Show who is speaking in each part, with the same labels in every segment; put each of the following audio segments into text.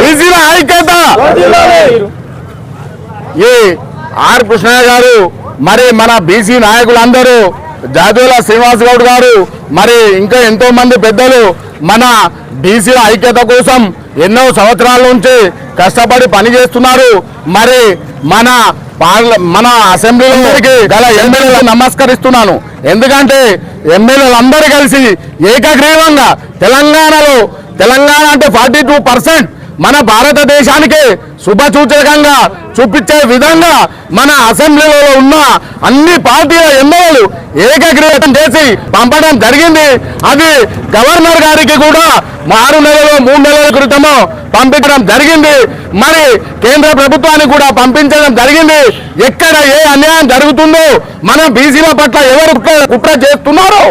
Speaker 1: బీసీల ఐక్యత. ఈ ఆర్ కృష్ణయ్య గారు మరి మన బీసీ నాయకులందరూ జాతీయుల శ్రీనివాస్ గౌడ్ గారు మరి ఇంకా ఎంతో మంది పెద్దలు మన బీసీల ఐక్యత కోసం ఎన్నో సంవత్సరాల నుంచి కష్టపడి పనిచేస్తున్నారు. మరి మన పార్ల మన అసెంబ్లీలోకి గల ఎమ్మెల్యేలు నమస్కరిస్తున్నాను. ఎందుకంటే ఎమ్మెల్యేలు అందరూ కలిసి ఏకగ్రీవంగా తెలంగాణలో తెలంగాణ అంటే ఫార్టీ టూ పర్సెంట్ మన భారతదేశానికి శుభసూచకంగా చూపించే విధంగా మన అసెంబ్లీలో ఉన్న అన్ని పార్టీల ఎమ్మెల్యేలు ఏకగ్రీవం చేసి పంపడం జరిగింది. అది గవర్నర్ గారికి కూడా ఆరు నెలలు మూడు నెలల క్రితము పంపించడం జరిగింది. మరి కేంద్ర ప్రభుత్వానికి కూడా పంపించడం జరిగింది. ఎక్కడ ఏ అన్యాయం జరుగుతుందో మన బీసీల పట్ల ఎవరు కుట్ర- కుట్ర చేస్తున్నారో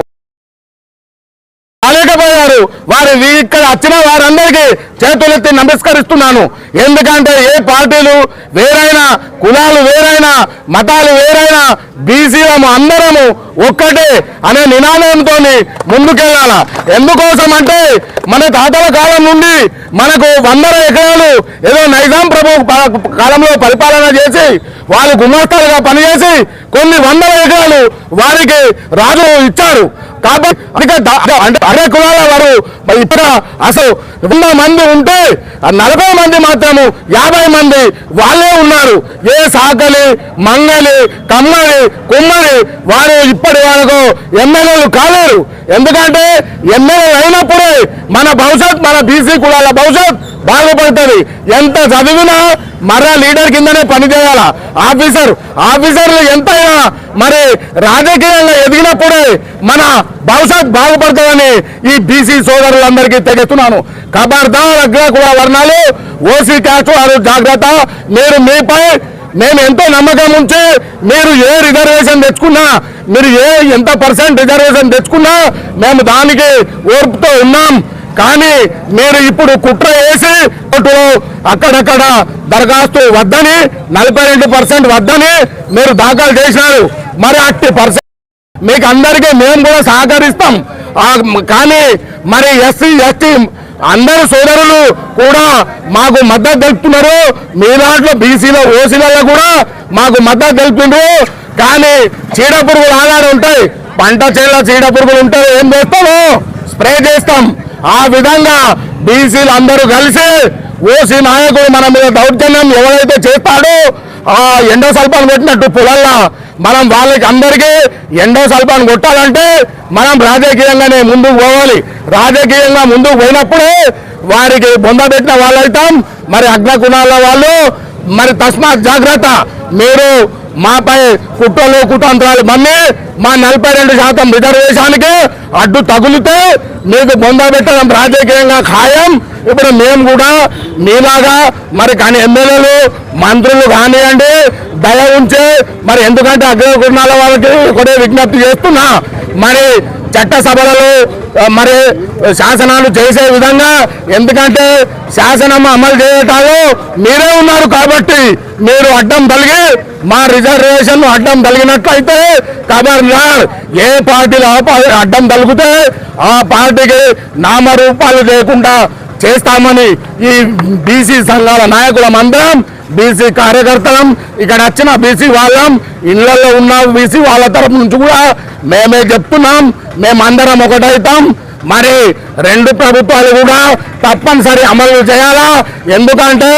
Speaker 1: వారు ఇక్కడ వచ్చిన వారందరికీ చేతులెత్తి నమస్కరిస్తున్నాను. ఎందుకంటే ఏ పార్టీలు వేరైనా కులాలు వేరైనా మతాలు వేరైనా బీసీలము అందరము ఒక్కటే అనే నినాదంతో ముందుకెళ్ళాల. ఎందుకోసం అంటే మన తాతల కాలం నుండి మనకు వందల ఎకరాలు ఏదో నైజాం ప్రభు కాలంలో పరిపాలన చేసి వాళ్ళు గుమస్తాలుగా పనిచేసి కొన్ని వందల ఎకరాలు వారికి రాజు ఇచ్చారు. కాబట్టి అధిక అదే కులాల వారు ఇక్కడ అసలు వంద మంది ఉంటే ఆ నలభై మంది మాత్రము యాభై మంది వాళ్ళే ఉన్నారు. ఏ సాకలి మంగలి కమ్మలి కుమ్మలి వారు ఇప్పటి వరకు ఎమ్మెల్యేలు కాలేరు. ఎందుకంటే ఎమ్మెల్యే అయినప్పుడే మన భవిష్యత్ మన బీసీ కులాల భవిష్యత్ బాగుపడుతుంది. ఎంత చదివినా మరా లీడర్ కిందనే పనిచేయాల ఆఫీసర్ ఆఫీసర్లు ఎంతైనా మరి రాజకీయాల్లో ఎదిగినప్పుడే మన భవిష్యత్ బాగుపడుతుందని ఈ బీసీ సోదరులందరికీ తెగెత్తున్నాను ఖబర్దార్ అగ్ర కూడా వర్ణాలు ఓసీ క్యాస్ట్ వారు జాగ్రత్త. మీరు మీపై మేము ఎంతో నమ్మకం ఉంచి మీరు ఏ రిజర్వేషన్ తెచ్చుకున్నా మీరు ఏ ఎంత పర్సెంట్ రిజర్వేషన్ తెచ్చుకున్నా మేము దానికి ఓర్పుతో ఉన్నాం. కానీ మీరు ఇప్పుడు కుట్ర వేసి అక్కడక్కడ దరఖాస్తు వద్దని నలభై రెండు పర్సెంట్ వద్దని మీరు దాఖలు చేసినారు. మరి అట్టి పర్సెంట్ మీకు అందరికీ మేము కూడా సహకరిస్తాం. కానీ మరి ఎస్సీ ఎస్టీ అందరు సోదరులు కూడా మాకు మద్దతు తెలుపుతున్నారు. మీ దాంట్లో బీసీలో ఓసీలలో కూడా మాకు మద్దతు తెలుపుతుండ్రు. కానీ చీడ పురుగులు ఆధార ఉంటాయి. పంట చేల చీడ పురుగులు ఉంటాయి. ఏం చేస్తాము? స్ప్రే చేస్తాం. ఆ విధంగా బీసీలు అందరూ కలిసి ఓసీ నాయకుడు మన మీద దౌర్జన్యం ఎవరైతే చేస్తాడో ఆ ఎండో సల్పాన్ని కొట్టినట్టు పొలల్లా మనం వాళ్ళకి అందరికీ ఎండో సల్పాన్ని కొట్టాలంటే మనం రాజకీయంగానే ముందుకు పోవాలి. రాజకీయంగా ముందుకు పోయినప్పుడే వారికి బొంద పెట్టిన వాళ్ళు అవుతాం మరి అగ్న కుణాల వాళ్ళు మరి తస్మాత్ జాగ్రత్త. మీరు మాపై కుట్రలు కుటాంతరాలు మమ్మీ మా నలభై రెండు శాతం రిజర్వేషన్కి అడ్డు తగులితే మీకు బొందబెట్టడం రాజకీయంగా ఖాయం. ఇప్పుడు మేము కూడా మీలాగా మరి కానీ ఎమ్మెల్యేలు మంత్రులు కానివ్వండి దయ ఉంచి మరి ఎందుకంటే అగ్రకుర్ణాల వాళ్ళకి ఒకటే విజ్ఞప్తి చేస్తున్నా. మరి చట్టసభలలో మరి శాసనాలు చేసే విధంగా ఎందుకంటే శాసనం అమలు చేయటాలు మీరే ఉన్నారు కాబట్టి మీరు అడ్డం తలిగి మా రిజర్వేషన్ అడ్డం తలిగినట్లయితే ఖబర్దార్ ఏ పార్టీలో అడ్డం తలిగితే ఆ పార్టీకి నామరూపాలు లేకుండా చేస్తామని ఈ బీసీ సంఘాల నాయకులం అందరం బీసీ కార్యకర్తలం ఇక్కడ వచ్చిన బీసీ వాళ్ళం ఇళ్ళలో ఉన్న బీసీ వాళ్ళ తరపు నుంచి కూడా మేమే చెప్తున్నాం మేమందరం ఒకటైతాం మరి రెండు ప్రభుత్వాలు కూడా తప్పనిసరి అమలు చేయాలా? ఎందుకంటే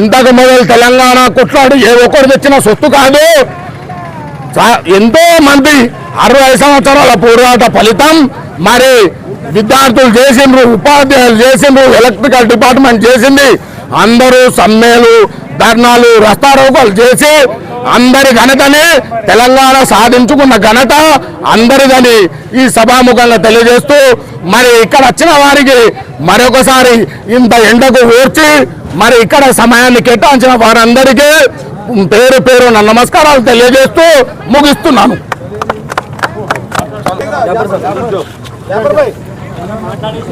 Speaker 1: ఇంతకు మొదలు తెలంగాణ కుట్లాడు ఏ ఒక్కరు తెచ్చిన సొత్తు కాదు. ఎంతో మంది అరవై సంవత్సరాల పోరాట ఫలితం. మరి విద్యార్థులు చేసిండ్రు ఉపాధ్యాయులు చేసిండ్రు ఎలక్ట్రికల్ డిపార్ట్మెంట్ చేసింది. అందరూ సమ్మెలు ధర్నాలు రస్తారోకాలు చేసి అందరి ఘనతని తెలంగాణ సాధించుకున్న ఘనత అందరిదని ఈ సభాముఖంగా తెలియజేస్తూ మరి ఇక్కడ వచ్చిన వారికి మరొకసారి ఇంత ఎండకు ఓర్చి మరి ఇక్కడ సమయాన్ని కేటాయించిన వారందరికీ పేరు పేరు నా నమస్కారాలు తెలియజేస్తూ ముగిస్తున్నాను. మాట్లాడేసి